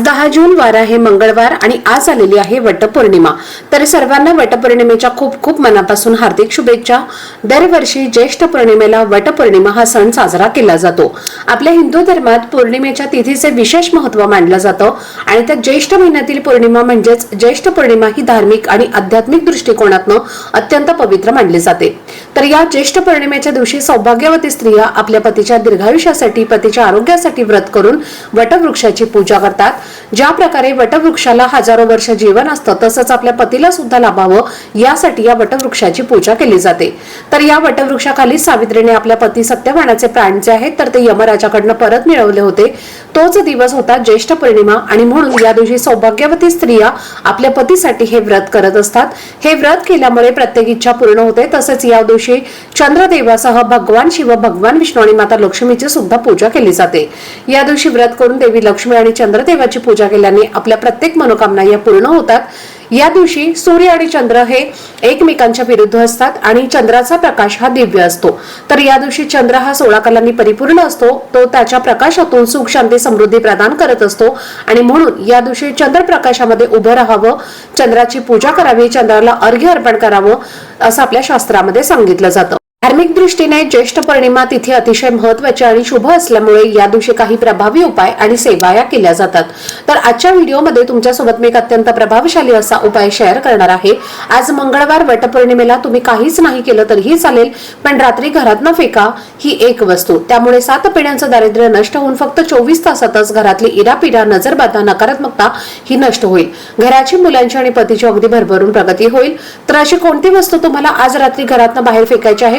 आज दहा जून वार आहे मंगळवार आणि आज आलेली आहे वटपौर्णिमा. तर सर्वांना वटपौर्णिमेच्या खूप खूप मनापासून हार्दिक शुभेच्छा. दरवर्षी ज्येष्ठ पौर्णिमेला वटपौर्णिमा हा सण साजरा केला जातो. आपल्या हिंदू धर्मात पौर्णिमेच्या तिथीचे विशेष महत्त्व मानलं जातं आणि त्या ज्येष्ठ महिन्यातील पौर्णिमा म्हणजेच ज्येष्ठ पौर्णिमा ही धार्मिक आणि आध्यात्मिक दृष्टिकोनातनं अत्यंत पवित्र मानली जाते. तर या ज्येष्ठ पौर्णिमेच्या दिवशी सौभाग्यवती स्त्रिया आपल्या पतीच्या दीर्घायुष्यासाठी पतीच्या आरोग्यासाठी व्रत करून वटवृक्षाची पूजा करतात. ज्या प्रकारे वटवृक्षाला हजारो वर्ष जीवन असतं तसंच आपल्या पतीला सुद्धा लाभावं यासाठी या वटवृक्षाची पूजा केली जाते. तर या वटवृक्षाखाली सावित्रीने आपल्या पती सत्यवानाचे प्राण जे आहेत तर ते यमराजाकडनं परत मिळवले होते. तोच दिवस होता ज्येष्ठ पौर्णिमा आणि म्हणून या दिवशी सौभाग्यवती स्त्रिया आपल्या पतीसाठी हे व्रत करत असतात. हे व्रत केल्यामुळे प्रत्येक इच्छा पूर्ण होते. तसेच या दिवशी चंद्रदेवासह भगवान शिव भगवान विष्णू आणि माता लक्ष्मीची सुद्धा पूजा केली जाते. या दिवशी व्रत करून देवी लक्ष्मी आणि चंद्रदेवाची पूजा केल्याने आपल्या प्रत्येक मनोकामना या पूर्ण होतात. या दिवशी सूर्य आणि चंद्र हे एकमेकांच्या विरुद्ध असतात आणि चंद्राचा प्रकाश हा दिव्य असतो. तर या दिवशी चंद्र हा सोळा कलांनी परिपूर्ण असतो. तो त्याच्या प्रकाशातून सुख शांती समृद्धी प्रदान करत असतो. आणि म्हणून या दिवशी चंद्र प्रकाशामध्ये उभं राहावं चंद्राची पूजा करावी चंद्राला अर्घ्य अर्पण करावं असं आपल्या शास्त्रामध्ये सांगितलं जातं. धार्मिक दृष्टीने ज्येष्ठ पौर्णिमा तिथी अतिशय महत्वाची आणि शुभ असल्यामुळे या दिवशी काही प्रभावी उपाय आणि सेवा या केल्या जातात. तर आजच्या व्हिडिओमध्ये तुमच्यासोबत मी एक अत्यंत प्रभावशाली असा उपाय शेअर करणार आहे. आज मंगळवार वटपौर्णिमेला तुम्ही काहीच नाही केलं तरीही चालेल पण रात्री घरात न फेका ही एक वस्तू. त्यामुळे सात पिढ्यांचं दारिद्र्य नष्ट होऊन फक्त चोवीस तासातच घरातली इरापिरा नजरबाधा नकारात्मकता ही नष्ट होईल. घराची मुलांची आणि पतीची अगदी भरभरून प्रगती होईल. तर अशी कोणती वस्तू तुम्हाला आज रात्री घरातनं बाहेर फेकायची आहे?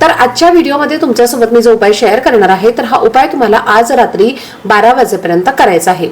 तर आजच्या व्हिडिओमध्ये तुमच्यासोबत मी जो उपाय शेअर करणार आहे तर हा उपाय तुम्हाला आज रात्री बारा वाजेपर्यंत करायचा आहे.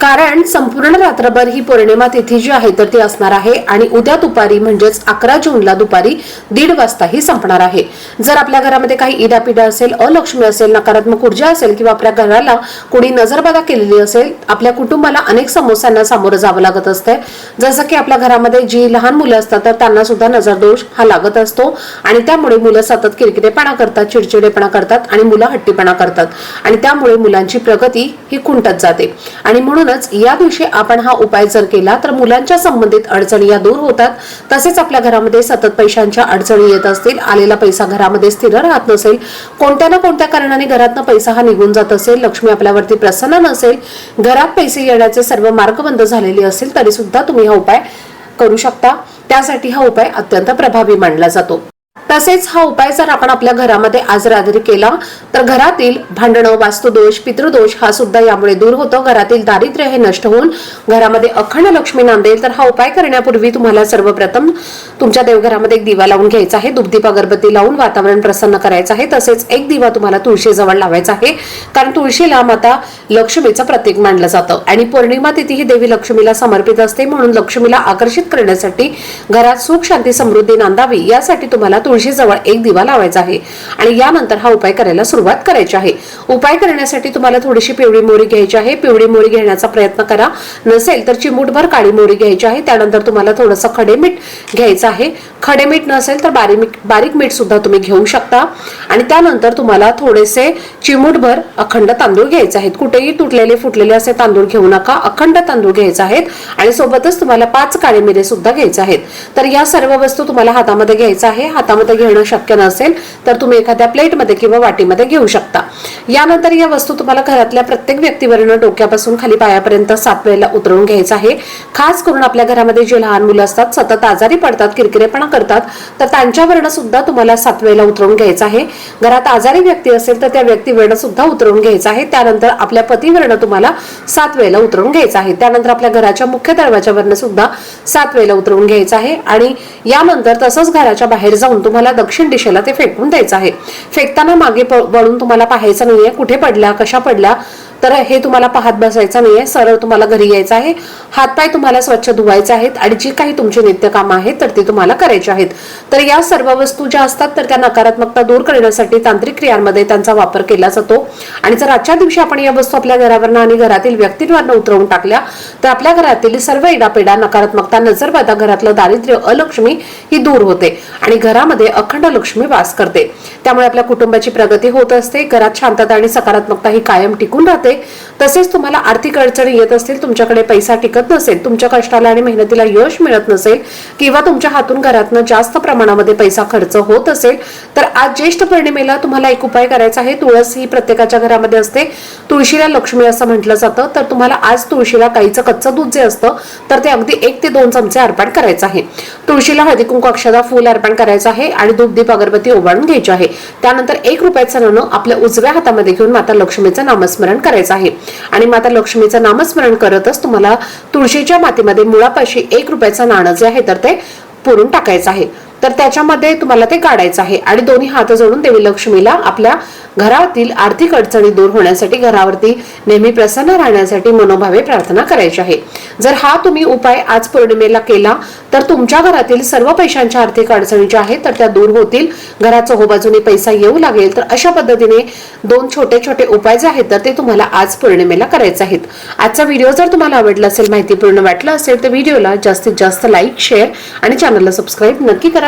कारण संपूर्ण रात्रभर ही पौर्णिमा तिथी जी आहे तर ती असणार आहे. आणि उद्या दुपारी म्हणजेच अकरा जूनला दुपारी दीड वाजता ही संपणार आहे. जर आपल्या घरामध्ये काही इडापिडा असेल अलक्ष्मी असेल नकारात्मक ऊर्जा असेल किंवा आपल्या घराला कोणी नजरबाधा केलेली असेल आपल्या कुटुंबाला अनेक समस्यांना सामोरं जावं लागत असते जसं की आपल्या घरामध्ये जी लहान मुलं असतात तर त्यांना सुद्धा नजरदोष हा लागत असतो. आणि त्यामुळे मुलं सतत किरकिरेपणा करतात चिडचिडेपणा करतात आणि मुलं हट्टीपणा करतात. आणि त्यामुळे मुलांची प्रगती ही खुंटत जाते. आणि म्हणून म्हणूनच या दिवशी आपण हा उपाय जर केला तर मुलांच्या संबंधित अडचणी या दूर होतात. तसेच आपल्या घरामध्ये सतत पैशांच्या अडचणी येत असतील आलेला पैसा घरामध्ये स्थिर राहत नसेल कोणत्या ना कोणत्या कारणाने घरातनं पैसा हा निघून जात असेल लक्ष्मी आपल्यावरती प्रसन्न नसेल घरात पैसे येण्याचे सर्व मार्ग बंद झालेले असेल तरी सुद्धा तुम्ही हा उपाय करू शकता. त्यासाठी हा उपाय अत्यंत प्रभावी मानला जातो. तसेच हा उपाय जर आपण आपल्या घरामध्ये आज रात्री केला तर घरातील भांडणं वास्तुदोष पितृदोष हा सुद्धा यामुळे दूर होतो. घरातील दारिद्र्य हे नष्ट होऊन घरामध्ये अखंड लक्ष्मी नांदेल. तर हा उपाय करण्यापूर्वी तुम्हाला सर्वप्रथम तुमच्या देवघरामध्ये एक दिवा लावून घ्यायचा आहे. दुपदीप अगरबत्ती लावून वातावरण प्रसन्न करायचं आहे. तसेच एक दिवा तुम्हाला तुळशीजवळ लावायचा आहे. कारण तुळशीला माता लक्ष्मीचं प्रतीक मानलं जातं. आणि पौर्णिमा तिथी ही देवी लक्ष्मीला समर्पित असते. म्हणून लक्ष्मीला आकर्षित करण्यासाठी घरात सुख शांती समृद्धी नांदावी. यासाठी तुम्हाला तुळशीजवळ एक दिवा लावायचा आहे आणि यानंतर हा उपाय करायला सुरुवात करायची आहे. उपाय करण्यासाठी तुम्हाला थोडीशी पिवळी मोरी घ्यायची आहे. पिवळी मोरी घेण्याचा प्रयत्न करा. नसेल तर चिमूटभर काळी मोरी घ्यायची आहे. त्यानंतर तुम्हाला थोडंसं खडे मीठ घ्यायचं आहे. खडे मीठ नसेल तर बारीक मीठ बारीक मीठ सुद्धा तुम्ही घेऊ शकता. आणि त्यानंतर तुम्हाला थोडेसे चिमूटभर अखंड तांदूळ घ्यायचे आहेत. कुठेही तुटलेले फुटलेले असे तांदूळ घेऊ नका. अखंड तांदूळ घ्यायचे आहेत. आणि सोबतच तुम्हाला पाच काळे मिरे सुद्धा घ्यायचे आहेत. तर या सर्व वस्तू तुम्हाला हातामध्ये घ्यायचं आहे. हातामध्ये हातामध्ये घेणं शक्य नसेल तर तुम्ही एखाद्या प्लेटमध्ये किंवा वाटीमध्ये घेऊ शकता. यानंतर या वस्तू तुम्हाला घरातल्या प्रत्येक व्यक्तीवरनं डोक्यापासून खाली पायापर्यंत सात वेळेला उतरवून घ्यायचं आहे. खास करून आपल्या घरामध्ये जे लहान मुलं असतात सतत आजारी पडतात किरकिरेपणा करतात तर त्यांच्यावरनं सुद्धा तुम्हाला सात वेळेला उतरवून घ्यायचं आहे. घरात आजारी व्यक्ती असेल तर त्या व्यक्तीवरनं सुद्धा उतरवून घ्यायचं आहे. त्यानंतर आपल्या पतीवरनं तुम्हाला सात वेळेला उतरवून घ्यायचं आहे. त्यानंतर आपल्या घराच्या मुख्य दरवाजावरनं सुद्धा सात वेळेला उतरवून घ्यायचं आहे. आणि यानंतर तसंच घराच्या बाहेर जाऊन तुम्हाला तुम्हाला दक्षिण दिशेला ते फेकून द्यायचं आहे. फेकताना मागे वळून तुम्हाला पाहायचं नाहीये कुठे पडल्या कशा पडल्या तर हे तुम्हाला पाहत बसायचं नाहीये. सरळ तुम्हाला घरी यायचं आहे. हातपाय तुम्हाला स्वच्छ धुवायचे आहेत. आणि जी काही तुमची नित्यकामं आहेत तर ती तुम्हाला करायची आहेत. तर या सर्व वस्तू ज्या असतात तर त्या नकारात्मकता दूर करण्यासाठी तांत्रिक क्रियांमध्ये त्यांचा वापर केला जातो. आणि जर आजच्या दिवशी आपण या वस्तू आपल्या घरावरनं आणि घरातील व्यक्तींवरनं उतरवून टाकल्या तर आपल्या घरातील सर्व इडापेडा नकारात्मकता नजरबाधा घरातलं दारिद्र्य अलक्ष्मी ही दूर होते. आणि घरामध्ये अखंड लक्ष्मी वास करते. त्यामुळे आपल्या कुटुंबाची प्रगती होत असते. घरात शांतता आणि सकारात्मकता ही कायम टिकून राहते. तसेच तुम्हाला आर्थिक अडचणी येत असतील तुमच्याकडे पैसा टिकत नसेल तुमच्या कष्टाला आणि मेहनतीला यश मिळत नसेल किंवा तुमच्या हातून घरातनं जास्त प्रमाणामध्ये पैसा खर्च होत असेल तर आज ज्येष्ठ पौर्णिमेला तुम्हाला एक उपाय करायचा आहे. तुळस ही प्रत्येकाच्या घरामध्ये असते. तुळशीला लक्ष्मी असं म्हटलं जातं. तर तुम्हाला आज तुळशीला गाईचं कच्चं दूध जे असतं तर ते अगदी एक ते दोन चमचे अर्पण करायचं आहे. तुळशीला हळदी कुंकू अक्षदा फुल अर्पण करायचं आहे. आणि धूप अगरबत्ती ओवाळून घ्यायची आहे. त्यानंतर एक रुपयाचं नाणं आपल्या उजव्या हातामध्ये घेऊन माता लक्ष्मीचं नामस्मरण करायचं आहे. आणि माता लक्ष्मीचं नामस्मरण करतच तुम्हाला तुळशीच्या मातीमध्ये मुळापाशी एक रुपयाचं नाणं जे आहे तर ते पुरून टाकायचं आहे. तर त्याच्यामध्ये तुम्हाला ते काढायचं आहे. आणि दोन्ही हात जोडून देवी लक्ष्मीला आपल्या घरातील आर्थिक अडचणी दूर होण्यासाठी घरावरती नेहमी प्रसन्न राहण्यासाठी मनोभावे प्रार्थना करायची आहे. जर हा तुम्ही उपाय आज पौर्णिमेला केला तर तुमच्या घरातील सर्व पैशांच्या आर्थिक अडचणी ज्या आहेत तर त्या दूर होतील. घरात चोहोबाजूने पैसा येऊ लागेल तर अशा पद्धतीने दोन छोटे छोटे उपाय जे आहेत तर ते तुम्हाला आज पौर्णिमेला करायचे आहेत. आजचा व्हिडिओ जर तुम्हाला आवडला असेल माहितीपूर्ण वाटला असेल तर व्हिडिओला जास्तीत जास्त लाईक शेअर आणि चॅनलला सबस्क्राईब नक्की करा.